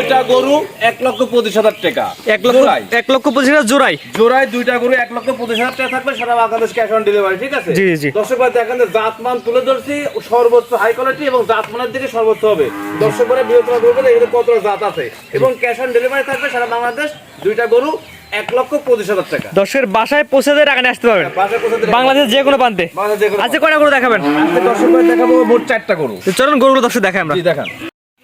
দুইটা গরু এক লক্ষ পঁচিশ হাজার টাকা। এক লক্ষ। এক লক্ষ পঁচিশ হাজার জোড়াই। দুইটা গরু এক লক্ষ পঁচিশ হাজার টাকা থাকবে সারা বাংলাদেশ ক্যাশ অন ডেলিভারি ঠিক আছে? জি, জি। দর্শক ভাই দেখেন জাতমান তুলে ধরছি সর্বোচ্চ হাই কোয়ালিটি এবং জাতমানের দিকে সর্বোচ্চ হবে। দর্শক ভাই বিবেচনা করবেন এগুলো কত জাত আছে? এবং ক্যাশ অন ডেলিভারি থাকবে সারা বাংলাদেশ দুইটা গরু এক লক্ষ পঁচিশ হাজার টাকা। দর্শকের বাসায় পৌঁছে দিয়ে টাকা নিয়ে আসতে পারবেন। বাসায় কোথা যে কোনো প্রান্তে। বাংলাদেশ আজকে কয়টা করে দেখাবেন? দর্শক ভাই দেখাবো মোট চারটা গরু। চলুন গরুগুলো দর্শক দেখাই আমরা। দেখান।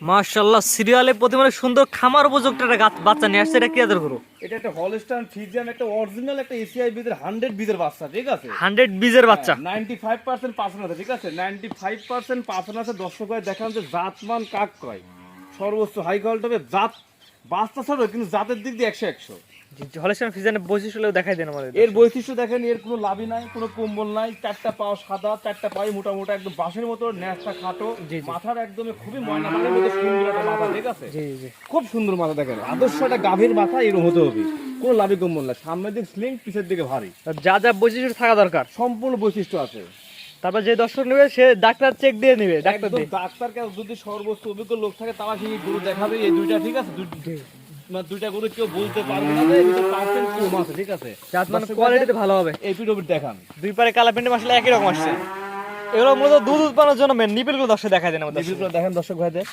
মাশাআল্লাহ সিরিয়ালে প্রতিমানে সুন্দর খামার উপযুক্ত একটা বাচ্চা নিয়ে আসছে এটা কি আদর করো? এটা একটা হলস্টাইন ফ্রিজিয়ান একটা অরিজিনাল একটা এসিআই বিজের 100 বিজের বাচ্চা ঠিক আছে? 100 বিজের হ্যাঁ, বাচ্চা। 95% পার্সেন্ট আছে ঠিক আছে? 95% পার্সেন্ট আছে দর্শক হয় দেখান যে জাতমান কাক কয়। সর্বোচ্চ হাই কোয়ালিটি হবে জাত বাচ্চা ছাড়ো কিন্তু জাতের দিক দিয়ে একশো একশো। দেখাই দেন আমাদের এর বৈশিষ্ট্য দেখেন এর কোনো লাভই নাই কোনো কম্বল নাই চারটা সাদা চারটা পায়ে একদম মতো ন্যাসটা খাটো মাথার একদমই খুবই ময়না মতো সুন্দর একটা মাথা ঠিক আছে? খুব সুন্দর মাথা দেখেন আদর্শ একটা গাভীর মাথা এরকম হতে হবে কোনো কম্বল না সামনের দিক স্লিং পিছের দিকে ভারী। যা যা বৈশিষ্ট্য থাকা দরকার। সম্পূর্ণ বৈশিষ্ট্য আছে। তারপর যে দর্শক নেবে সে ডাক্তার চেক দিয়ে নেবে ডাক্তার ডাক্তারকে যদি সর্বোচ্চ অভিজ্ঞ লোক থাকে তারা সেই গরু দেখাবে এই দুইটা ঠিক আছে? মানে দুইটা গরু কেউ বলতে পারবে না যে এর পার্সেন্ট কম আছে ঠিক আছে? জাত মানে কোয়ালিটিতে ভালো হবে। এই পিডোবিট দেখান। দুই পারে কালা প্যান্টে আসলে একই রকম আসছে। এগুলো মূলত দুধ উৎপাদনের জন্য মেন নিপিলগুলো দর্শক দেখাই দেন আমাদের দেখেন দর্শক ভাইদের।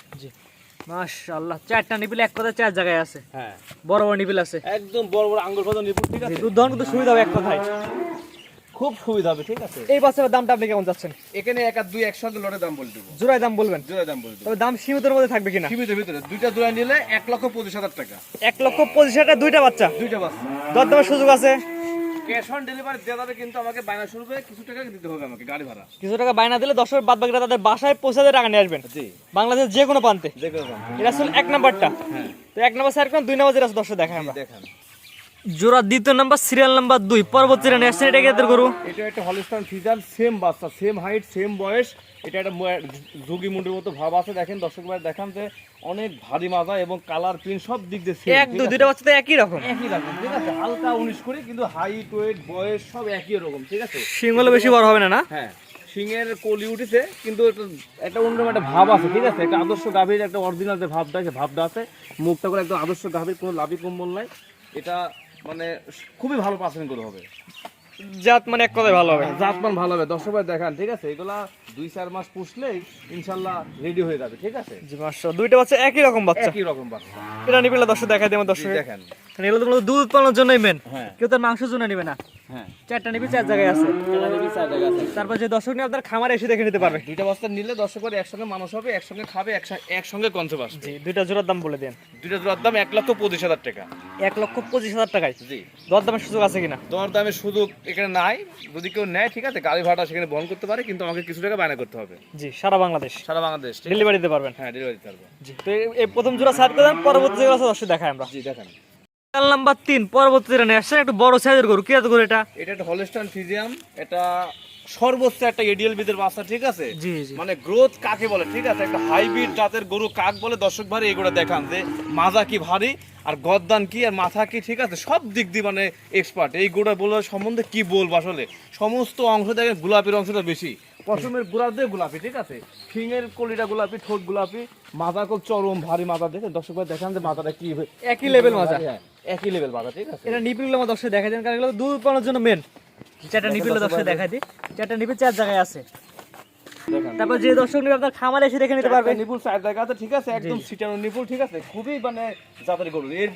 মাশাআল্লাহ চারটা নিপিল এক চার জায়গায় আছে। হ্যাঁ। বড় বড় নিপিল আছে। একদম বড় বড় আঙ্গুল ফাদা নিপুট ঠিক আছে? দুধ দহন কিন্তু সুবিধা হবে এক কথায়। খুব সুবিধা হবে ঠিক আছে? এই বাচ্চার দামটা আপনি কেমন যাচ্ছেন এখানে এক আর দুই একসঙ্গে লড়ে দাম বলে দেবো। জোড়ায় দাম বলবেন? জোড়া দাম বলে দেবো। তবে দাম সীমিতের মধ্যে থাকবে কিনা? সীমিত ভিতরে দুইটা জোড়া নিলে এক লক্ষ পঁচিশ হাজার টাকা। এক লক্ষ পঁচিশ হাজার দুইটা বাচ্চা? দুইটা বাচ্চা। দর দামের সুযোগ আছে? ক্যাশ অন ডেলিভারি দেওয়া যাবে কিন্তু আমাকে বায়না শুরুতে কিছু টাকা দিতে হবে আমাকে গাড়ি ভাড়া। কিছু টাকা বায়না দিলে দশের বাদ বাকিটা তাদের বাসায় পৌঁছে দিয়ে টাকা নিয়ে আসবেন। জি। বাংলাদেশের যে কোনো প্রান্তে। দেখে এটা আসলে এক নাম্বারটা। হ্যাঁ। তো এক নাম্বার স্যার দুই নাম্বার যেটা আছে দর্শক দেখাই আমরা। দেখান। জোড়া দ্বিতীয় নাম্বার সিরিয়াল নাম্বার দুই পরবর্তী রানে আসছেন এটা কি এদের গরু এটা একটা হলিস্টান ফিজান সেম বাচ্চা সেম হাইট সেম বয়স। এটা একটা যোগী মুন্ডের মতো ভাব আছে। দেখেন দর্শক ভাই দেখান যে অনেক ভারী মাজা এবং কালার প্রিন্ট সব দিক দিয়ে এক দুই? দুইটা বাচ্চা তো একই রকম। একই রকম ঠিক আছে? হালকা উনিশ করে কিন্তু হাইট ওয়েট বয়স সব একই রকম ঠিক আছে? সিংহলে বেশি বড় হবে না না? হ্যাঁ সিংয়ের কলি উঠেছে কিন্তু একটা একটা অন্যরকম একটা ভাব আছে ঠিক আছে? একটা আদর্শ গাভীর একটা অরিজিনাল যে ভাবটা আছে ভাবটা আছে মুখটা করে একদম আদর্শ গাভীর কোনো লাভি কম্বল নাই। এটা মানে খুবই ভালো পাসিং করে হবে। জাত মানে এক কথায় ভালো হবে। জাত মান ভালো হবে। দর্শক ভাই দেখান ঠিক আছে? এগুলা দুই চার মাস পুষলে ইনশাল্লাহ রেডি হয়ে যাবে ঠিক আছে? জি মাশাআল্লাহ। দুইটা বাচ্চা একই রকম বাচ্চা। একই রকম বাচ্চা। এটা নিপিলে দশ দেখাই দেব দর্শক। জি, দেখেন এগুলো তো দুধ উৎপাদনের জন্যই মেন হ্যাঁ। কেউ তার মাংসের জন্য নিবে না। হ্যাঁ। চারটা নিবি চার জায়গায় আছে। তারপর যে দর্শক নিয়ে আপনার খামারে এসে দেখে নিতে পারবে। দুইটা বস্তা নিলে একসঙ্গে মানুষ হবে একসঙ্গে খাবে একসঙ্গে- আসবে। জি দুইটা জোড়ার দাম বলে দেন। দুইটা জোড়ার দাম এক লক্ষ পঁচিশ হাজার টাকা। এক লক্ষ পঁচিশ হাজার টাকায়। জি। সুযোগ আছে কিনা? দর দামে সুযোগ এখানে নাই। যদি কেউ নেয় ঠিক আছে গাড়ি ভাড়া সেখানে বহন করতে পারে কিন্তু আমাকে কিছু টাকা বায়না করতে হবে। জি সারা বাংলাদেশ। সারা বাংলাদেশ ডেলিভারি দিতে পারবেন। হ্যাঁ ডেলিভারি দিতে পারব। জি তো এই- প্রথম জোড়া করে পরবর্তী জোড়া দর্শক দেখাই আমরা। জি দেখেন। চাল নাম্বার তিন পরবর্তী রানে আসছেন একটু বড় সাইজের গরু। কি গরু এটা? এটা একটা হলস্টান ফিজিয়াম এটা সর্বোচ্চ একটা এডিএল বিদের বাচ্চা ঠিক আছে? মানে গ্রোথ কাকে বলে ঠিক আছে? একটা হাইব্রিড জাতের গরু কাক বলে দর্শক ভাই এগুলো দেখান যে মাজা কি ভারী আর গদ্দান কি আর মাথা কি ঠিক আছে? সব দিক দিয়ে মানে এক্সপার্ট এই গোড়া বলার সম্বন্ধে কি বলব আসলে? সমস্ত অংশ দেখেন গোলাপির অংশটা বেশি। পশমের গোড়া দিয়ে গোলাপি ঠিক আছে? ফিঙের কলিটা গোলাপি ঠোঁট গোলাপি মাথা খুব চরম ভারী মাথা দেখে দর্শক ভাই দেখান যে মাথাটা কি একই লেভেল মাজা। হ্যাঁ, একই লেভেল মাথা ঠিক আছে? এটা নিপিলগুলো আমার দর্শক দেখা দেন কারণ এগুলো দুধ উৎপাদনের জন্য মেন চারটা নিপিল দর্শক দেখা। দিই। চারটা নিপিল চার জায়গায় আছে। তারপর যে দর্শক নিবে আপনার খামারে এসে দেখে নিতে পারবে। নিপুল চার জায়গাতে ঠিক আছে? একদম সিটানো নিপুল ঠিক আছে? খুবই মানে জাতের গরু। এর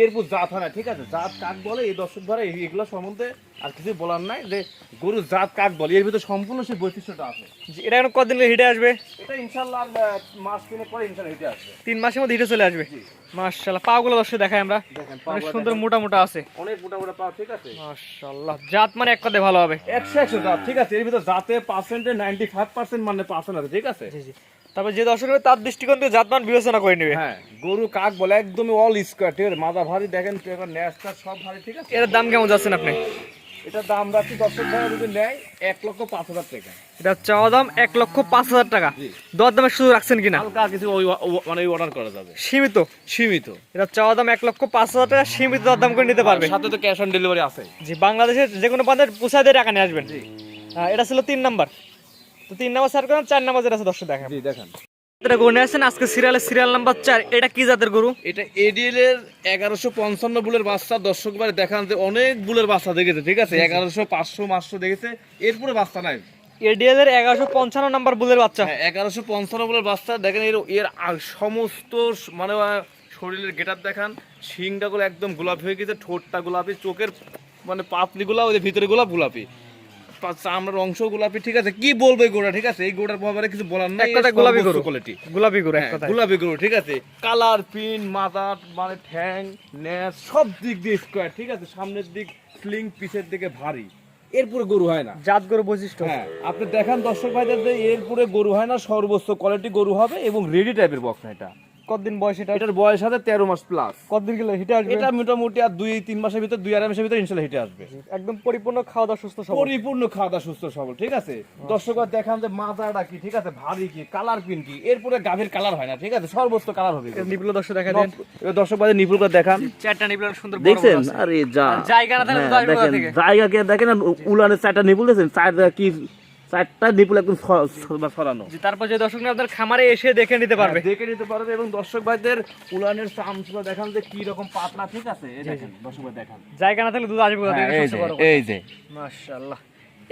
এরপর জাত হয় না ঠিক আছে? জাত কাক বলে এই দর্শক ধরে এগুলো সম্বন্ধে আর কিছু বলার নাই যে গরু জাত কাক বলে। এর ভিতরে সম্পূর্ণ সেই বৈশিষ্ট্যটা আছে। এটা এখন কদিন হিটে আসবে? এটা ইনশাল্লাহ মাস তিনের পরে ইনশাল্লাহ হেঁটে আসবে। তিন মাসের মধ্যে হিটে চলে আসবে? মাশাআল্লাহ পাগুলো দর্শক দেখাই আমরা। দেখেন অনেক সুন্দর মোটা মোটা আছে। অনেক মোটা মোটা পাও ঠিক আছে? মাশাআল্লাহ জাত মানে এক কথায় ভালো হবে। একশো একশো জাত ঠিক আছে? এর ভিতরে জাতে পার্সেন্টে নাইনটি ফাইভ পার্সেন্ট মানে পার্সেন্ট আছে ঠিক আছে? জি জি। তারপর যে দর্শক নেবে তার দৃষ্টিকোণ থেকে জাতমান বিবেচনা করে নেবে। হ্যাঁ গরু কাক বলে একদমই অল স্কোয়ার ঠিক আছে? মাথা ভারী দেখেন ন্যাসটা সব ভারী ঠিক আছে? এটার দাম কেমন যাচ্ছেন আপনি? এটা দাম রাখছি দর্শক ভাই যদি নেয় এক লক্ষ পাঁচ হাজার টাকা। এটা চাওয়া দাম এক লক্ষ পাঁচ হাজার টাকা। দর দামের সুযোগ রাখছেন কিনা? হালকা কিছু ওই মানে অর্ডার করা যাবে। সীমিত? সীমিত। এটা চাওয়া দাম এক লক্ষ পাঁচ হাজার টাকা সীমিত দর দাম করে নিতে পারবে। সাথে তো ক্যাশ অন ডেলিভারি আছে। জি বাংলাদেশের যে কোনো প্রান্তের পোষায় দিয়ে টাকা নিয়ে আসবেন। এটা ছিল তিন নাম্বার। তো তিন নাম্বার স্যার চার নাম্বার যেটা আছে দর্শক দেখেন দেখেন। আজকে সিরিয়ালের সিরিয়াল নাম্বার চার এটা কি জাতের গরু? এটা এডিএল এর এগারোশো পঞ্চান্ন বুলের বাচ্চা দর্শক বারে দেখান যে অনেক বুলের বাচ্চা দেখেছে ঠিক আছে? এগারোশো পাঁচশো দেখেছে এরপরে বাচ্চা নাই। এডিএল এর এগারোশো পঞ্চান্ন নাম্বার বুলের বাচ্চা। হ্যাঁ এগারোশো পঞ্চান্ন বুলের বাচ্চা দেখেন এর এর সমস্ত মানে শরীরের গেটার দেখান শিংটা গুলো একদম গোলাপি হয়ে গেছে ঠোঁটটা গোলাপি চোখের মানে পাপড়িগুলো ওই ভিতরে গোলাপ গোলাপি। চামড়ার অংশ গোলাপি ঠিক আছে? কি বলব গোড়া ঠিক আছে? এই গোড়ার ব্যাপারে কিছু বলার নাই। এক কথায় গোলাপি গরু। কোয়ালিটি গোলাপি গরু এক হ্যাঁ, গোলাপি গরু ঠিক আছে? কালার পিন মাথা মানে ঠ্যাং সব দিক দিয়ে স্কোয়ার ঠিক আছে? সামনের দিক স্লিং পিছের দিকে ভারী। এরপরে গরু হয় না। জাত গরু বৈশিষ্ট্য। হ্যাঁ আপনি দেখান দর্শক ভাইদের যে এরপরে গরু হয় না সর্বোচ্চ কোয়ালিটি গরু হবে এবং রেডি টাইপের বক্স না এটা। কতদিন বয়স এটা? এটার বয়স আছে তেরো মাস প্লাস কতদিন গেলে হিটে আসবে? এটা মোটামুটি আর দুই তিন মাসের ভিতর দুই আড়াই মাসের ভিতর ইনশাল্লাহ হিটে আসবে। একদম পরিপূর্ণ খাওয়া দাওয়া সুস্থ সবল। পরিপূর্ণ খাওয়া দাওয়া সুস্থ সবল ঠিক আছে? দর্শক দেখান যে মাথাটা কি ঠিক আছে? ভারী কি কালার পিন কি? এরপরে গাভীর কালার হয় না ঠিক আছে? সর্বোচ্চ কালার হবে নিপুল দর্শক দেখা দেন। দর্শক ভাইদের নিপুল করে দেখান চারটা নিপুল সুন্দর বড় দেখছেন? আরে যা। আর জায়গা না থাকলে তো হ্যাঁ, দেখেন জায়গা কে দেখেন? উলানের চারটা নিপুল দেখছেন? চারটা কি চারটা ডিপুল একদম ছড়ানো। তারপর যে দর্শক আপনার খামারে এসে দেখে নিতে পারবে। হ্যাঁ, দেখে নিতে পারবে এবং দর্শক ভাইদের উলানের চামচুলা দেখান যে কি রকম পাতলা ঠিক আছে? দেখেন দর্শক ভাই দেখান। জায়গা না থাকলে দুধ আসবে হ্যাঁ, এই যে। মাশাআল্লাহ।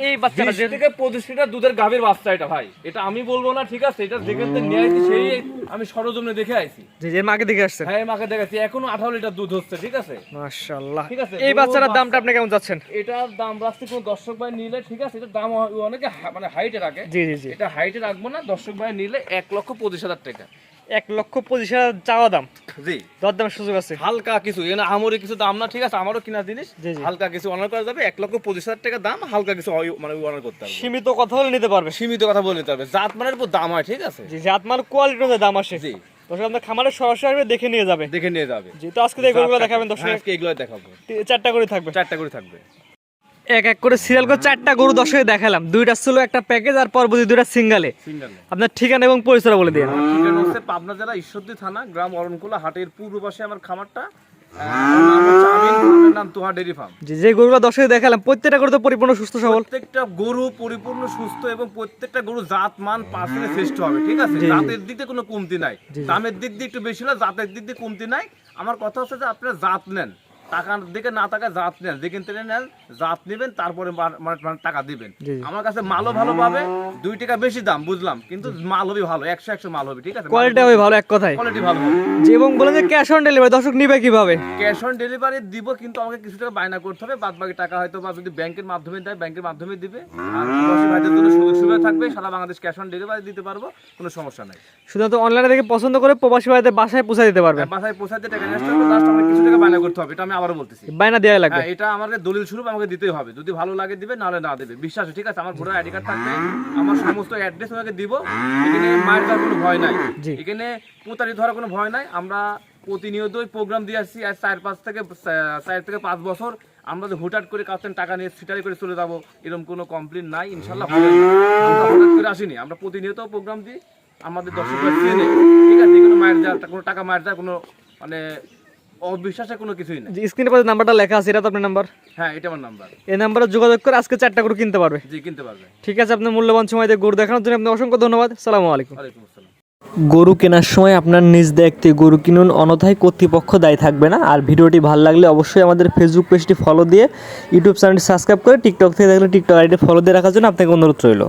এই বাচ্চাটা যে থেকে পঁচিশ লিটার দুধের গাভীর বাচ্চা এটা ভাই। এটা আমি বলব না ঠিক আছে? এটা যেখান থেকে নিয়ে আসছি সেই আমি সরজমনে দেখে আইছি যে মাকে দেখে আসছেন হ্যাঁ মাকে দেখাচ্ছি এখনও আঠারো লিটার দুধ হচ্ছে ঠিক আছে? মাশাআল্লাহ। ঠিক আছে, এই বাচ্চাটার দামটা আপনি কেমন যাচ্ছেন এটার দাম রাখতে কোনো দর্শক ভাই নিলে ঠিক আছে? এটার দাম অনেকে মানে হাইটে রাখে। জি জি জি। এটা হাইটে রাখব না দর্শক ভাই নিলে এক লক্ষ পঁচিশ হাজার টাকা। এক লক্ষ পঁচিশ হাজার চাওয়া দাম। জি। দরদামের সুযোগ আছে। হালকা কিছু এখানে কিছু দাম না ঠিক আছে? আমারও কিনা জিনিস। হালকা কিছু অনার করা যাবে এক লক্ষ পঁচিশ হাজার টাকা দাম হালকা কিছু মানে অনার করতে হবে। সীমিত কথা হলে নিতে পারবে। সীমিত কথা বলে নিতে হবে। জাত মানের উপর দাম হয় ঠিক আছে? জি জাত মাল কোয়ালিটি অনুযায়ী দাম আসে। জি। দর্শক আপনার খামারে সরাসরি আসবে দেখে নিয়ে যাবে। দেখে নিয়ে যাবে। জি তো আজকে গরুগুলো দেখাবেন দর্শক হ্যাঁ, আজকে এগুলো দেখাবো। চারটা করে থাকবে। চারটা করে থাকবে। এক এক করে সিরিয়াল করে চারটা গরু দর্শকে দেখালাম। দুইটা ছিল একটা প্যাকেজ আর পরবর্তী দুইটা সিঙ্গালে আপনার ঠিকানা এবং পরিচয় বলে দিন। ঠিকানা হচ্ছে পাবনা জেলা ঈশ্বরদী থানা গ্রাম অরণকুলা হাটের পূর্ব পাশে আমার খামারটা যে দেখালাম প্রত্যেকটা গরু তো পরিপূর্ণ সুস্থ সবল। প্রত্যেকটা গরু পরিপূর্ণ সুস্থ এবং প্রত্যেকটা গরু জাত মান শ্রেষ্ঠ হবে ঠিক আছে। জাতের দিক দিয়ে কোনো কমতি নাই। দামের দিক দিয়ে একটু বেশি হলে জাতের দিক দিয়ে কমতি নাই। আমার কথা হচ্ছে যে আপনারা জাত নেন। টাকার দিকে না টাকা জাত নেন যেখান থেকে নেন জাত নেবেন তারপরে টাকা দিবেন। আমার কাছে মালও ভালো পাবে দুই টাকা বেশি দাম বুঝলাম কিন্তু মাল হবে ভালো একশো একশো মাল হবে ঠিক আছে? কোয়ালিটি হবে ভালো এক কথায়। কোয়ালিটি ভালো হবে। জি এবং বলেন যে ক্যাশ অন ডেলিভারি দর্শক নিবে কীভাবে? ক্যাশ অন ডেলিভারি দিব কিন্তু আমাকে কিছু টাকা বায়না করতে হবে বাদ বাকি টাকা হয়তো বা যদি ব্যাংকের মাধ্যমে দেয় ব্যাংকের মাধ্যমে দিবে। আর ভাইদের জন্য সুযোগ সুবিধা থাকবে সারা বাংলাদেশ ক্যাশ অন ডেলিভারি দিতে পারব কোনো সমস্যা নাই। শুধুমাত্র অনলাইনে দেখে পছন্দ করে প্রবাসী ভাইদের বাসায় পৌঁছে দিতে পারবে বাসায় পৌঁছাতে টাকা নিয়ে আসতে হবে আমাকে কিছু টাকা বায়না করতে হবে এটা আমি আবারও বলতেছি। বায়না দেওয়া লাগবে। হ্যাঁ এটা আমাদের দলিল স্বরূপ আমাকে দিতেই হবে। যদি ভালো লাগে দিবে নাহলে না দেবে। বিশ্বাস ঠিক আছে আমার ভোটার আইডি কার্ড থাকবে আমার সমস্ত অ্যাড্রেস আমাকে দিব। এখানে মায়ের যাওয়ার কোনো ভয় নাই। এখানে প্রতারিত হওয়ার কোনো ভয় নাই। আমরা প্রতিনিয়তই প্রোগ্রাম দিয়ে আসছি আজ চার পাঁচ থেকে চার থেকে পাঁচ বছর আমরা যে হুটহাট করে কাছেন টাকা নিয়ে সিটারি করে চলে যাব এরকম কোনো কমপ্লেন নাই ইনশাল্লাহ। আমরা করে আসিনি। আমরা প্রতিনিয়ত প্রোগ্রাম দিই আমাদের দর্শকরা চেনে। ঠিক আছে কোনো মায়ের যা কোনো টাকা মায়ের যা কোনো মানে অবিশ্বাসে কোনো কিছুই নেই। যে স্ক্রিনের পাশে নাম্বারটা লেখা আছে এটা তো আপনার নাম্বার হ্যাঁ এটা আমার নাম্বার এই নাম্বারে যোগাযোগ করে আজকে চারটা গরু কিনতে পারবে। জি কিনতে পারবে। ঠিক আছে আপনার মূল্যবান সময় দিয়ে গরু দেখানোর জন্য আপনার অসংখ্য ধন্যবাদ। সালামু আলাইকুম। আসসালাম। গরু কেনার সময় আপনার নিজ দেখতে গরু কিনুন অনথায় কর্তৃপক্ষ দায়ী থাকবে না। আর ভিডিওটি ভালো লাগলে অবশ্যই আমাদের ফেসবুক পেজটি ফলো দিয়ে ইউটিউব চ্যানেলটি সাবস্ক্রাইব করে টিকটক থেকে দেখলে টিকটক আইডি ফলো দিয়ে রাখার জন্য আপনাকে অনুরোধ রইল।